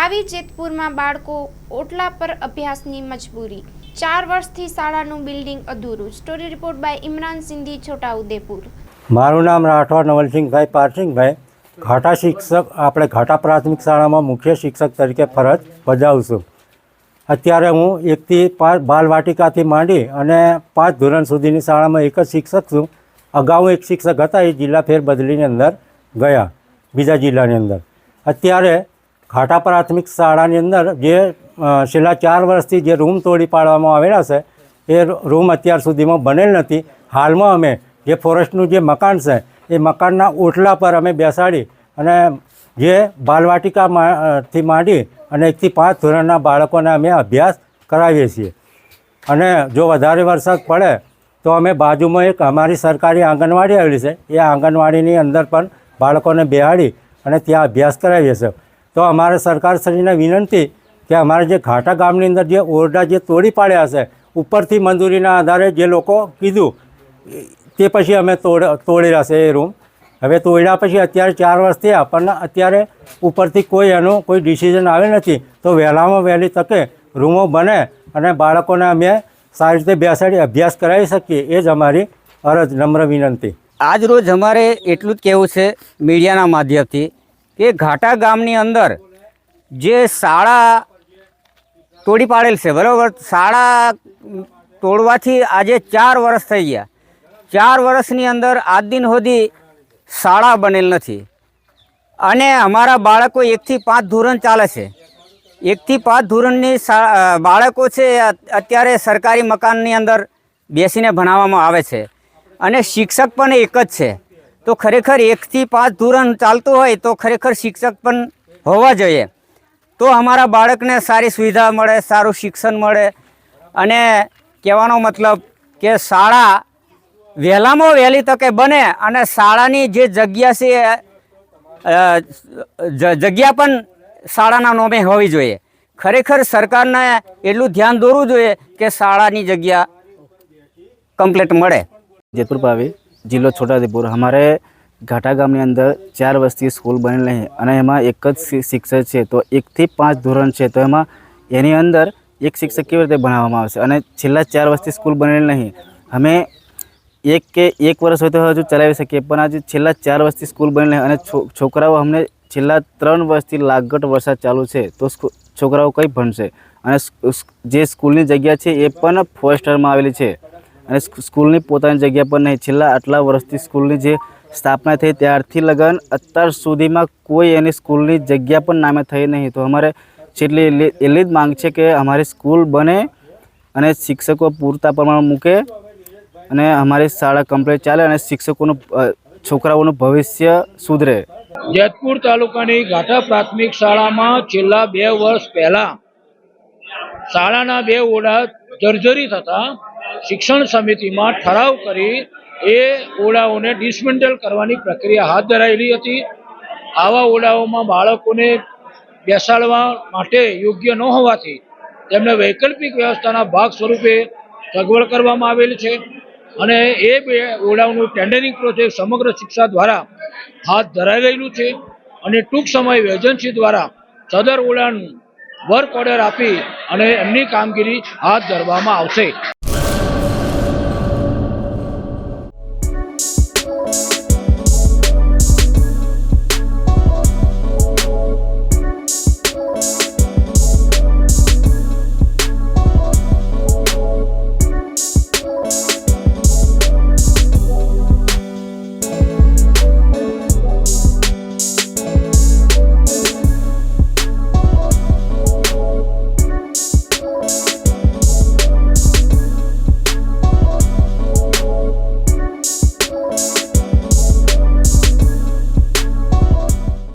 પાવી જેતપુરમાં બાળકો ઓટલા પર અભ્યાસની મજબૂરી. ચાર વર્ષથી શાળાનું બિલ્ડિંગ અધૂરું. Story report by Imran Sindhi, Chhota Udepur. મારું નામ રાઠવા નવલસિંહભાઈ પારસિંગભાઈ ઘાટા શિક્ષક, આપણે ઘાટા પ્રાથમિક શાળામાં મુખ્ય શિક્ષક તરીકે ફરજ બજાવું છું. અત્યારે હું એકથી પાંચ બાલવાટિકાથી માંડી અને પાંચ ધોરણ સુધીની શાળામાં એક જ શિક્ષક છું. અગાઉ એક શિક્ષક હતા, એ જિલ્લા ફેરબદલીની અંદર ગયા, બીજા જિલ્લાની અંદર. અત્યારે ઘાટા પ્રાથમિક શાળાની અંદર જે છેલ્લા ચાર વર્ષથી જે રૂમ તોડી પાડવામાં આવેલા છે એ રૂમ અત્યાર સુધીમાં બનેલ નથી. હાલમાં અમે જે ફોરેસ્ટનું જે મકાન છે એ મકાનના ઓટલા પર અમે બેસાડી અને જે બાલવાટિકા મા- અ, થી માંડી અને એકથી પાંચ ધોરણના બાળકોને અમે અભ્યાસ કરાવીએ છીએ. અને જો વધારે વરસાદ પડે તો અમે બાજુમાં એક અમારી સરકારી આંગણવાડી આવેલી છે એ આંગણવાડીની અંદર પણ બાળકોને બેહાડી અને ત્યાં અભ્યાસ કરાવીએ છીએ. તો અમારે સરકારશ્રીને વિનંતી કે અમારે જે ઘાટા ગામની અંદર જે ઓરડા જે તોડી પાડ્યા છે, ઉપરથી મંજૂરીના આધારે જે લોકો કીધું, તે પછી અમે તોડ, તોડેલા છે એ રૂમ. હવે તોડ્યા પછી અત્યારે ચાર વર્ષ થયા પણ અત્યારે ઉપરથી કોઈ એનું કોઈ ડિસિઝન આવે નથી. તો વહેલામાં વહેલી તકે રૂમો બને અને બાળકોને અમે સારી રીતે બેસાડી અભ્યાસ કરાવી શકીએ, એ જ અમારી અરજ, નમ્ર વિનંતી. આજ રોજ અમારે એટલું જ કહેવું છે મીડિયાના માધ્યમથી કે ઘાટા ગામની અંદર જે શાળા તોડી પાડેલ છે, બરાબર? શાળા તોડવાથી આજે ચાર વર્ષ થઈ ગયા. ચાર વર્ષની અંદર આજ દિન સુધી શાળા બનેલ નથી. અને અમારા બાળકો એકથી પાંચ ધોરણ ચાલે છે. એકથી પાંચ ધોરણની બાળકો છે, અત્યારે સરકારી મકાનની અંદર બેસીને ભણાવવામાં આવે છે. અને શિક્ષક પણ એક જ છે. તો ખરેખર એકથી પાંચ ધોરણ ચાલતું હોય તો ખરેખર શિક્ષક પણ હોવા જોઈએ. તો અમારા બાળકને સારી સુવિધા મળે, સારું શિક્ષણ મળે અને કહેવાનો મતલબ કે શાળા વહેલામાં વહેલી તકે બને અને શાળાની જે જગ્યા છે જગ્યા પણ શાળાના નોમે હોવી જોઈએ. ખરેખર સરકારને એટલું ધ્યાન દોરવું જોઈએ કે શાળાની જગ્યા કમ્પ્લીટ મળે. જેતપુર જિલ્લો છોટાઉદેપુર. અમારે ઘાટા ગામની અંદર ચાર વર્ષથી સ્કૂલ બનેલી નહીં અને એમાં એક જ શિક્ષક છે. તો એકથી પાંચ ધોરણ છે. તો એમાં એની અંદર એક શિક્ષક કેવી રીતે ભણાવવામાં આવશે? અને છેલ્લા ચાર વર્ષથી સ્કૂલ બનેલી નહીં. અમે એક કે એક વર્ષ હોય તો હજુ ચલાવી શકીએ, પણ આજે છેલ્લા ચાર વર્ષથી સ્કૂલ બની અને છોકરાઓ અમને છેલ્લા ત્રણ વર્ષથી લાગટ વરસાદ ચાલુ છે, તો છોકરાઓ કંઈ ભણશે? અને જે સ્કૂલની જગ્યા છે એ પણ ફોરેસ્ટરમાં આવેલી છે. અને સ્કૂલની પોતાની જગ્યા પર નહીં, છેલ્લા આટલા વર્ષથી સ્કૂલની જે સ્થાપના થઈ ત્યારથી લગન અત્યાર સુધીમાં કોઈ એની સ્કૂલની જગ્યા પણ નામે થઈ નહીં. તો અમારે છેલ્લી એટલી જ માંગ છે કે અમારી સ્કૂલ બને અને શિક્ષકો પૂરતા પ્રમાણમાં મૂકે અને અમારી શાળા કમ્પ્લીટ ચાલે અને શિક્ષકોનું છોકરાઓનું ભવિષ્ય સુધરે. જેતપુર તાલુકાની ઘાટા પ્રાથમિક શાળામાં છેલ્લા બે વર્ષ પહેલા શાળાના બે ઓરડા જર્જરી હતા શિક્ષણ સમિતિમાં ઠરાવ કરી એ ઓરડાઓને ડિસમેન્ટલ કરવાની પ્રક્રિયા હાથ ધરાયેલી હતી. આવા ઓરડાઓમાં બાળકોને બેસાડવા માટે યોગ્ય ન હોવાથી તેમને વૈકલ્પિક વ્યવસ્થાના ભાગ સ્વરૂપે સગવડ કરવામાં આવેલ છે અને એ બે ઓરડાઓનું ટેન્ડરિંગ પ્રોજેક્ટ સમગ્ર શિક્ષા દ્વારા હાથ ધરાઈ રહેલું છે અને ટૂંક સમય એજન્સી દ્વારા સદર ઓરડાનું વર્ક ઓર્ડર આપી અને એમની કામગીરી હાથ ધરવામાં આવશે.